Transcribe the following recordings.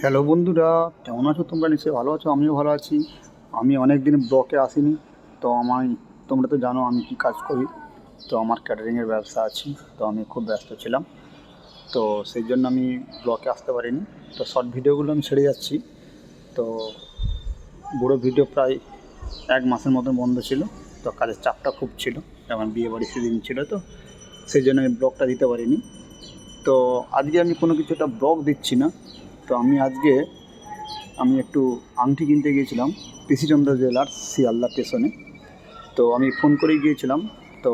Hello বন্ধুরা, কেমন আছো তোমরা? নিশ্চয়ই ভালো আছো, আমিও ভালো আছি। আমি অনেক দিন ব্লকে আসিনি, তো আমায়, তোমরা তো জানো আমি কী কাজ করি। তো আমার ক্যাটারিংয়ের ব্যবসা আছে, তো আমি খুব ব্যস্ত ছিলাম। তো সেই জন্য আমি ব্লকে আসতে পারিনি। তো শর্ট ভিডিওগুলো আমি ছেড়ে যাচ্ছি। তো বড়ো ভিডিও প্রায় এক মাসের মতন বন্ধ ছিল, তো কাজের চাপটা খুব ছিল। যেমন বিয়ে বাড়ি সেদিন ছিল তো, সেই জন্য আমি ব্লগটা দিতে পারিনি। তো আজকে আমি কোনো কিছু একটা ব্লগ দিচ্ছি না। তো আমি আজকে, আমি একটু আংটি কিনতে গিয়েছিলাম, পিসিচন্দ্র জেলার শিয়ালদা স্টেশনে। তো আমি ফোন করে গিয়েছিলাম, তো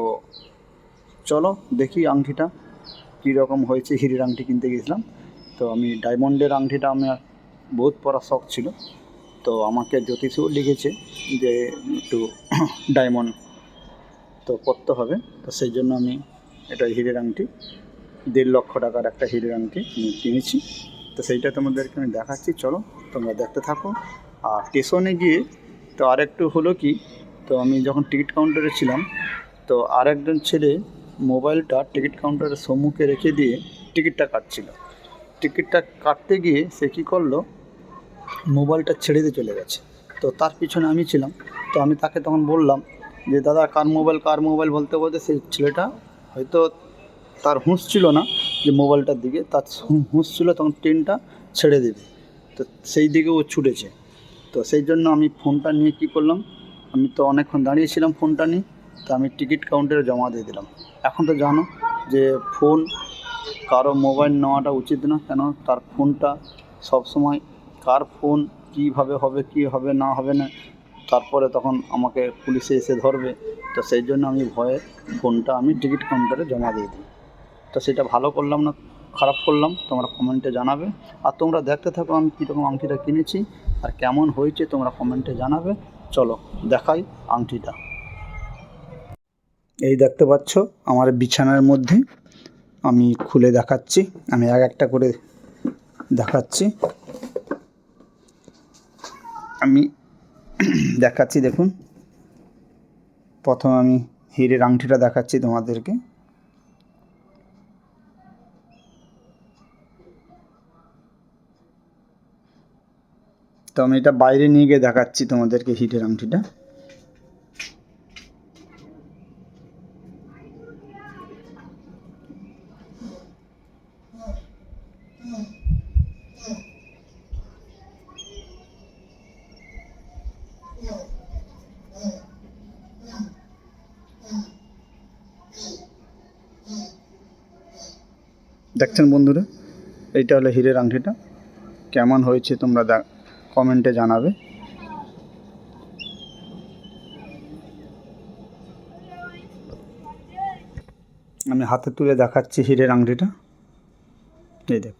চলো দেখি আংটিটা কী রকম হয়েছে হিরের আংটি কিনতে গিয়েছিলাম। তো আমি ডায়মন্ডের আংটিটা আমার বহুত পড়া শখ ছিল। তো আমাকে জ্যোতিষও লিখেছে যে একটু ডায়মন্ড তো করতে হবে। তো সেই জন্য আমি এটা হিরের আংটি, দেড় লক্ষ টাকার একটা হিরের আংটি আমি কিনেছি। তো সেইটা তোমাদেরকে আমি দেখাচ্ছি। চলো, তোমরা দেখতে থাকো। আর স্টেশনে গিয়ে তো আরেকটু হলো কি, তো আমি যখন টিকিট কাউন্টারে ছিলাম, তো আরেকজন ছেলে মোবাইলটা টিকিট কাউন্টারের সম্মুখে রেখে দিয়ে টিকিটটা কাটছিল। টিকিটটা কাটতে গিয়ে সে কী করল মোবাইলটা ছেড়ে দিয়ে চলে গেছে। তো তার পিছনে আমি ছিলাম। তো আমি তাকে তখন বললাম যে, দাদা, কার মোবাইল কার মোবাইল বলতে বলতে সেই ছেলেটা হয়তো তার হুঁশ ছিল না। যে মোবাইলটার দিকে, তার হুঁশ ছিল তখন ট্রেনটা ছেড়ে দেবে। তো সেই দিকে ও ছুটেছে। তো সেই জন্য আমি ফোনটা নিয়ে কী করলাম, আমি তো অনেকক্ষণ দাঁড়িয়েছিলাম ফোনটা নিয়ে, তো আমি টিকিট কাউন্টারে জমা দিয়ে দিলাম। এখন তো জানো যে ফোন কারও মোবাইল নেওয়াটা উচিত না, কেন তার ফোনটা সবসময় কার ফোন, কীভাবে হবে, কী হবে, না হবে না, তারপরে তখন আমাকে পুলিশে এসে ধরবে। তো সেই জন্য আমি ভয়ে ফোনটা আমি টিকিট কাউন্টারে জমা দিয়ে দিই তো সেটা ভালো করলাম না, খারাপ করলাম, তোমরা কমেন্টে জানাবে। আর তোমরা দেখতে থাকো আমি কীরকম আংটিটা কিনেছি আর কেমন হয়েছে, তোমরা কমেন্টে জানাবে। চলো, দেখাই আংটিটা। এই দেখতে পাচ্ছ, আমার বিছানার মধ্যে আমি খুলে দেখাচ্ছি, আমি এক একটা করে দেখাচ্ছি। আমি দেখাচ্ছি, দেখুন। প্রথম আমি হিরের আংটিটা দেখাচ্ছি তোমাদেরকে। তো আমি এটা বাইরে নিয়ে গিয়ে দেখাচ্ছি তোমাদেরকে হিটের আংটিটা। দেখছেন বন্ধুরা, এইটা হলো হিরের আংটিটা। কেমন হয়েছে তোমরা দা কমেন্টে জানাবে। আমি হাতে তুলে দেখাচ্ছি হিরের আংটিটা। এই দেখ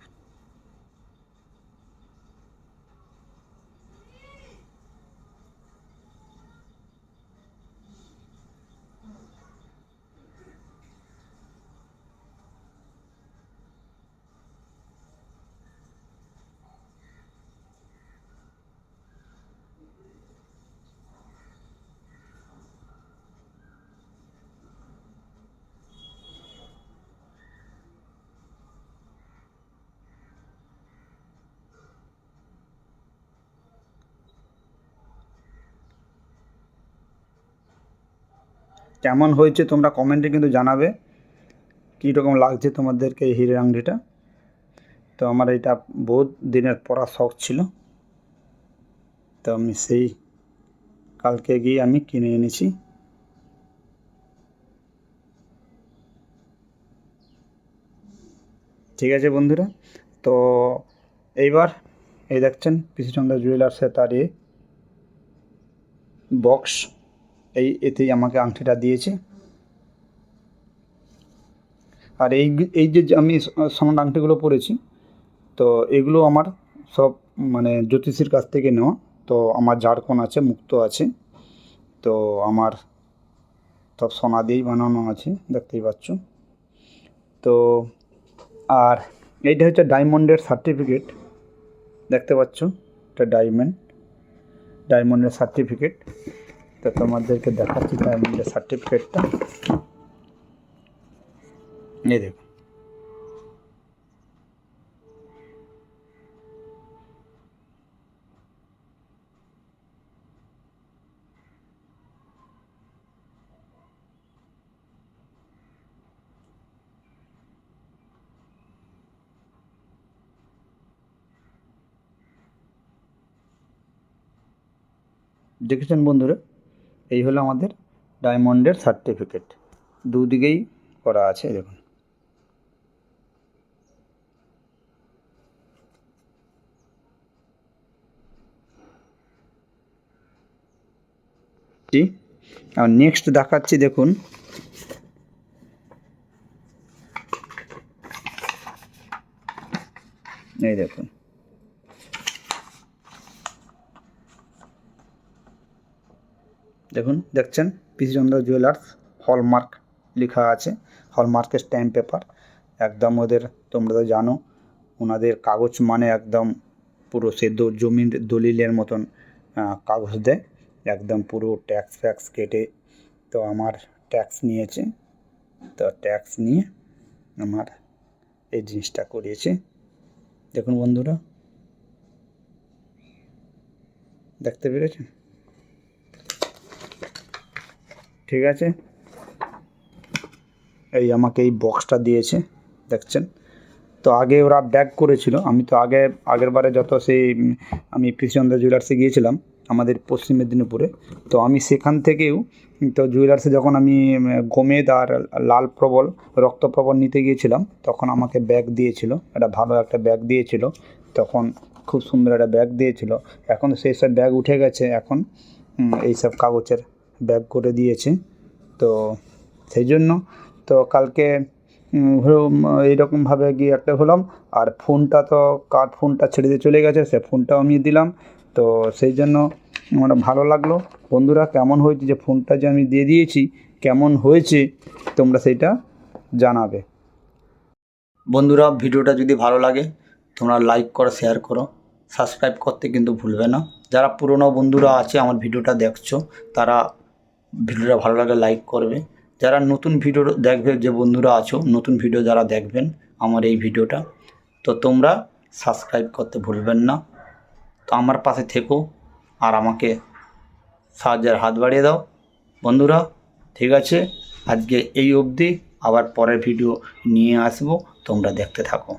কেমন হয়েছে তোমরা কমেন্টে কিন্তু জানাবে। কী রকম লাগছে তোমাদেরকে এই হিরের তো আমার এটা বহুত দিনের পড়া শখ ছিল। তো আমি সেই কালকে গিয়ে আমি কিনে এনেছি। ঠিক আছে বন্ধুরা, তো এইবার এই দেখছেন পিসিচন্দ্র জুয়েলার্সে তার বক্স এই এতেই আমাকে আংটিটা দিয়েছে। আর এই এই যে আমি সোনার আংটিগুলো পরেছি, তো এগুলো আমার সব মানে জ্যোতিষীর কাছ থেকে নেওয়া। তো আমার ঝাড়খণ্ড আছে, মুক্ত আছে। তো আমার সব সোনা দিয়েই বানানো আছে, দেখতেই পাচ্ছ। তো আর এইটা হচ্ছে ডায়মন্ডের সার্টিফিকেট, দেখতে পাচ্ছ। এটা ডায়মন্ড, ডায়মন্ডের সার্টিফিকেট। তা তোমাদেরকে দেখাচ্ছি তার মধ্যে সার্টিফিকেটটা এই দেখো। দেখেছেন বন্ধুরা? এই হলো আমাদের ডায়মন্ডের সার্টিফিকেট দুদিকেই করা আছে দেখুন। আর নেক্সট দেখাচ্ছি, দেখুন। এই দেখুন। দেখুন, দেখছেন? পিসিচন্দ্র জুয়েলার্স হলমার্ক লেখা আছে হলমার্কের স্ট্যাম্প পেপার একদম ওদের, তোমরা তো জানো, ওনাদের কাগজ মানে একদম পুরো সে জমির দলিলের মতন কাগজ দেয়। একদম পুরো ট্যাক্স ফ্যাক্স কেটে তো আমার ট্যাক্স নিয়েছে। তো ট্যাক্স নিয়ে আমার এই জিনিসটা করিয়েছে। দেখুন বন্ধুরা। দেখতে পেরেছেন? ঠিক আছে? এই আমাকে এই বক্সটা দিয়েছে, দেখছেন? তো আগে ওরা ব্যাগ করেছিল, আমি তো আগে, আগের বারে যত সেই আমি কৃষ্ণচন্দ্র জুয়েলার্সে গিয়েছিলাম, আমাদের পশ্চিম মেদিনীপুরে, তো আমি সেখান থেকেও, তো জুয়েলার্সে যখন আমি গোমেদ আর লাল প্রবল রক্তপ্রবল নিতে গিয়েছিলাম, তখন আমাকে ব্যাগ দিয়েছিল, একটা ভালো একটা ব্যাগ দিয়েছিল, তখন খুব সুন্দর একটা ব্যাগ দিয়েছিল, এখন সেই সব ব্যাগ উঠে গেছে, এখন এইসব কাগজের ব্যাগ করে দিয়েছে। তো সেই জন্য তো কালকে এইরকমভাবে গিয়ে একটা হলাম। আর ফোনটা তো, কার ফোনটা ছেড়ে দিয়ে চলে গেছে, সে ফোনটাও আমি দিলাম। তো সেই জন্য আমার ভালো লাগল। বন্ধুরা, কেমন হয়েছে যে ফোনটা যে আমি দিয়ে দিয়েছি, কেমন হয়েছে, তোমরা সেইটা জানাবে। বন্ধুরা, ভিডিওটা যদি ভালো লাগে, তোমরা লাইক করো, শেয়ার করো। সাবস্ক্রাইব করতে কিন্তু ভুলবে না। যারা পুরনো বন্ধুরা আছে, আমার ভিডিওটা দেখছ, তারা ভিডিওটা ভালো লাগলে লাইক করবে। যারা নতুন ভিডিও দেখবে, যে বন্ধুরা আছো, নতুন ভিডিও যারা দেখবেন আমার এই ভিডিওটা, তো তোমরা সাবস্ক্রাইব করতে ভুলবেন না। তো আমার পাশে থেকো আর আমাকে সাহায্যের হাত বাড়িয়ে দাও। বন্ধুরা, ঠিক আছে? আজকে এই অবধি, আবার পরের ভিডিও নিয়ে আসব। তোমরা দেখতে থাকো।